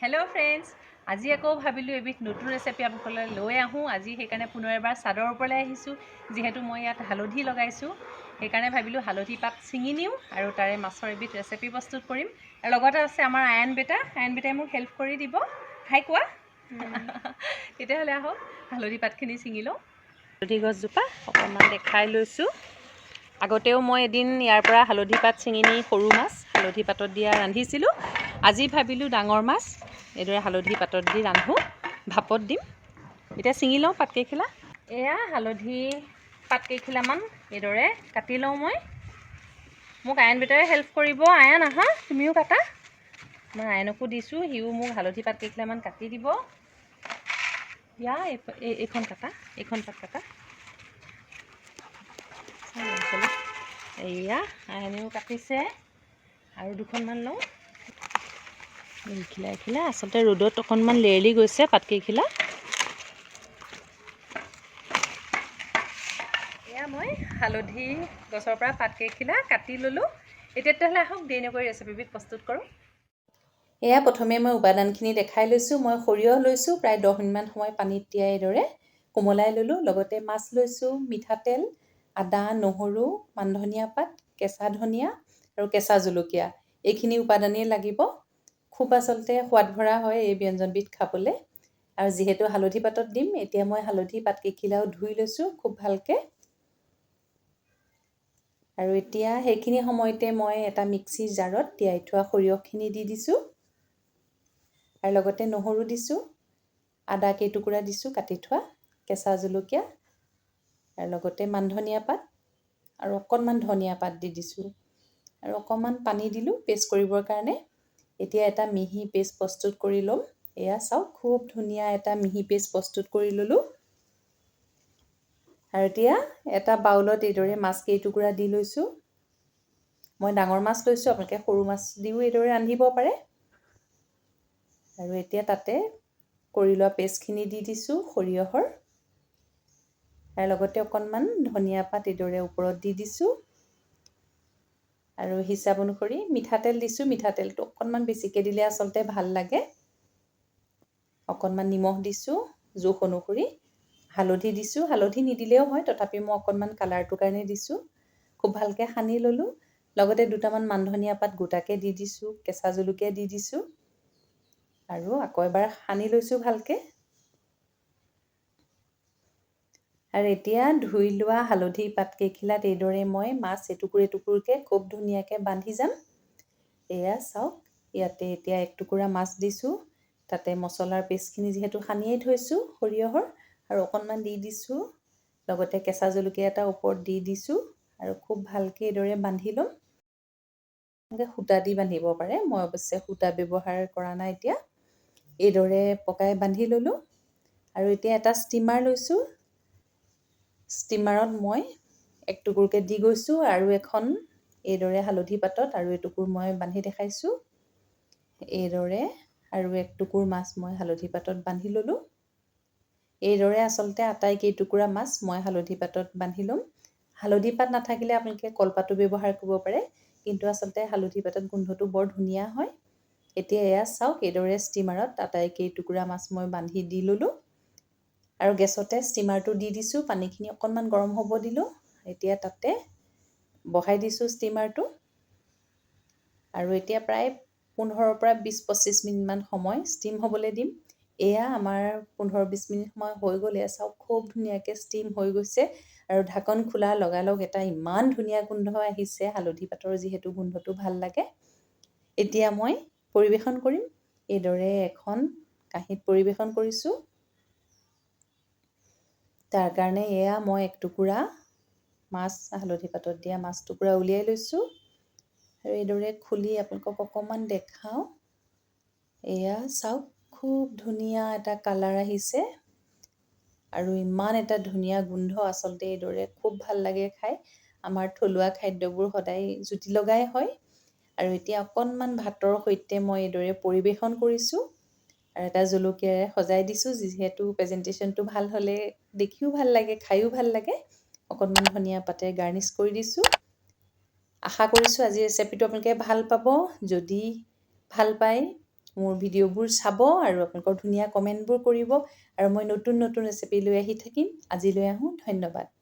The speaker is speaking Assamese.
হেল্ল' ফ্ৰেণ্ডছ আজি আকৌ ভাবিলোঁ এবিধ নতুন ৰেচিপি আপোনালোকলৈ লৈ আহোঁ। আজি সেইকাৰণে পুনৰ এবাৰ চাদৰ ওপৰলৈ আহিছোঁ। যিহেতু মই ইয়াত হালধি লগাইছোঁ সেইকাৰণে ভাবিলোঁ হালধি পাত ছিঙি নিওঁ আৰু তাৰে মাছৰ এবিধ ৰেচিপি প্ৰস্তুত কৰিম। আৰু লগতে আছে আমাৰ আয়ন বেটা। আয়ন বেটাই মোক হেল্প কৰি দিব। হাই কোৱা? তেতিয়াহ'লে আহক হালধি পাতখিনি ছিঙি লওঁ। হালধি গছজোপা অকণমান দেখাই লৈছোঁ। আগতেও মই এদিন ইয়াৰ পৰা হালধি পাত ছিঙি নি সৰু মাছ হালধি পাতত দিয়া ৰান্ধিছিলোঁ। আজি ভাবিলোঁ ডাঙৰ মাছ এইদৰে হালধি পাতত দি ৰান্ধোঁ ভাপত দিম। এতিয়া ছিঙি লওঁ পাতকেইখিলা এয়া হালধি পাতকেইখিলামান এইদৰে কাটি লওঁ মই। মোক আয়ন বেটাৰে হেল্প কৰিব আয়ন আহা তুমিও কাটা। মই আয়নকো দিছোঁ সিও মোক হালধি পাতকেইখিলামান কাটি দিব। এই- এইখন কাটা এইখন পাত কাটা। এয়া আয়নেও কাটিছে। আৰু দুখনমান লওঁ। এইখিলা এইখিলা আচলতে ৰ'দত অকণমান লেৰেলি গৈছে পাতকেইখিলা এয়া মই হালধি গছৰ পৰা পাতকেইখিলা কাটি ল'লোঁ। এতিয়া তেতিয়াহ'লে আহক দেৰি নকৰি ৰেচিপিবিধ প্ৰস্তুত কৰোঁ। এয়া প্ৰথমে মই উপাদানখিনি দেখাই লৈছোঁ মই সৰিয়হ লৈছোঁ প্ৰায় দহ মিনিটমান সময় পানীত তিয়াই এইদৰে কোমলাই ল'লোঁ। লগতে মাছ লৈছোঁ মিঠাতেল আদা নহৰু মান ধনিয়া পাত কেঁচা ধনিয়া আৰু কেঁচা জলকীয়া। এইখিনি উপাদানেই লাগিব। খুব আচলতে সোৱাদ ভৰা হয় এই ব্যঞ্জনবিধ খাবলৈ। আৰু যিহেতু হালধি পাতত দিম এতিয়া মই হালধি পাতকেইখিলাও ধুই লৈছোঁ খুব ভালকৈ। আৰু এতিয়া সেইখিনি সময়তে মই এটা মিক্সিৰ জাৰত তিয়াই থোৱা সৰিয়হখিনি দি দিছোঁ। আৰু লগতে নহৰু দিছোঁ আদা কেইটুকুৰা দিছোঁ কাটি থোৱা কেঁচা জলকীয়া আৰু লগতে মান ধনিয়া পাত আৰু অকণমান ধনিয়া পাত দি দিছোঁ। আৰু অকণমান পানী দিলোঁ পেষ্ট কৰিবৰ কাৰণে। এতিয়া এটা মিহি পেষ্ট প্ৰস্তুত কৰি ল'ম। এয়া চাওক খুব ধুনীয়া এটা মিহি পেষ্ট প্ৰস্তুত কৰি ল'লোঁ। আৰু এতিয়া এটা বাউলত এইদৰে মাছ কেইটুকুৰা দি লৈছোঁ। মই ডাঙৰ মাছ লৈছোঁ আপোনালোকে সৰু মাছ দিও এইদৰে ৰান্ধিব পাৰে। আৰু এতিয়া তাতে কৰি লোৱা পেষ্টখিনি দি দিছোঁ সৰিয়হৰ। আৰু লগতে অকণমান ধনিয়া পাত এইদৰে ওপৰত দি দিছোঁ। আৰু হিচাপ অনুসৰি মিঠাতেল দিছোঁ মিঠাতেলটো অকণমান বেছিকৈ দিলে আচলতে ভাল লাগে। অকণমান নিমখ দিছোঁ জোখ অনুসৰি। হালধি দিছোঁ হালধি নিদিলেও হয় তথাপি মই অকণমান কালাৰটোৰ কাৰণে দিছোঁ। খুব ভালকৈ সানি ল'লোঁ। লগতে দুটামান মান ধনিয়া পাত গোটাকৈ দি দিছোঁ কেঁচা জলকীয়া দি দিছোঁ। আৰু আকৌ এবাৰ সানি লৈছোঁ ভালকৈ। আৰু এতিয়া ধুই লোৱা হালধি পাতকেইখিলাত এইদৰে মই মাছ এটুকুৰ এটুকুৰকৈ খুব ধুনীয়াকৈ বান্ধি যাম। এয়া চাওক ইয়াতে এতিয়া এক টুকুৰা মাছ দিছোঁ। তাতে মছলাৰ পেষ্টখিনি যিহেতু সানিয়েই থৈছোঁ সৰিয়হৰ আৰু অকণমান দি দিছোঁ। লগতে কেঁচা জলকীয়া এটা ওপৰত দি দিছোঁ আৰু খুব ভালকৈ এইদৰে বান্ধি ল'ম। এনেকৈ সূতা দি বান্ধিব পাৰে মই অৱশ্যে সূতা ব্যৱহাৰ কৰা নাই এতিয়া। এইদৰে পকাই বান্ধি ল'লোঁ। আৰু এতিয়া এটা ষ্টিমাৰ লৈছোঁ। ষ্টিমাৰত মই এক টুকুৰকৈ দি গৈছোঁ আৰু এখন এইদৰে হালধি পাতত আৰু এটুকুৰ মই বান্ধি দেখাইছোঁ। এইদৰে আৰু এক টুকুৰ মাছ মই হালধি পাতত বান্ধি ল'লোঁ। এইদৰে আচলতে আটাইকেইটুকুৰা মাছ মই হালধি পাতত বান্ধি ল'ম। হালধি পাত নাথাকিলে আপোনালোকে কলপাতো ব্যৱহাৰ কৰিব পাৰে কিন্তু আচলতে হালধি পাতত গোন্ধটো বৰ ধুনীয়া হয়। এতিয়া এয়া চাওক এইদৰে ষ্টিমাৰত আটাইকেইটুকুৰা মাছ মই বান্ধি দি ল'লোঁ। আৰু গেছতে ষ্টিমাৰটো দি দিছোঁ পানীখিনি অকণমান গৰম হ'ব দিলোঁ। এতিয়া তাতে বহাই দিছোঁ ষ্টিমাৰটো। আৰু এতিয়া প্ৰায় পোন্ধৰৰ পৰা বিছ পঁচিছ মিনিটমান সময় ষ্টিম হ'বলৈ দিম। এয়া আমাৰ পোন্ধৰ বিছ মিনিট সময় হৈ গ'ল এয়া চাওক খুব ধুনীয়াকৈ ষ্টিম হৈ গৈছে। আৰু ঢাকন খোলা লগালগ এটা ইমান ধুনীয়া গোন্ধ আহিছে হালধি পাতৰ যিহেতু গোন্ধটো ভাল লাগে। এতিয়া মই পৰিৱেশন কৰিম। এইদৰে এখন কাঁহীত পৰিৱেশন কৰিছোঁ। তাৰ কাৰণে এয়া মই এক টুকুৰা মাছ হালধি পাতত দিয়া মাছ টুকুৰা উলিয়াই লৈছোঁ। আৰু এইদৰে খুলি আপোনালোকক অকণমান দেখাওঁ। এয়া চাওক খুব ধুনীয়া এটা কালাৰ আহিছে। আৰু ইমান এটা ধুনীয়া গোন্ধ আচলতে এইদৰে খুব ভাল লাগে খাই। আমাৰ থলুৱা খাদ্যবোৰ সদায় জুতি লগাই হয়। আৰু এতিয়া অকণমান ভাতৰ সৈতে মই এইদৰে পৰিৱেশন কৰিছোঁ। আৰু এটা জলকীয়াৰে সজাই দিছোঁ যিহেতু প্ৰেজেণ্টেশ্যনটো ভাল হ'লে দেখিও ভাল লাগে খায়ো ভাল লাগে। অকণমান ধনিয়া পাতে গাৰ্নিছ কৰি দিছোঁ। আশা কৰিছোঁ আজি ৰেচিপিটো আপোনালোকে ভাল পাব। যদি ভাল পায় মোৰ ভিডিঅ'বোৰ চাব আৰু আপোনালোকৰ ধুনীয়া কমেণ্টবোৰ কৰিব। আৰু মই নতুন নতুন ৰেচিপি লৈ আহি থাকিম। আজিলৈ আহোঁ। ধন্যবাদ।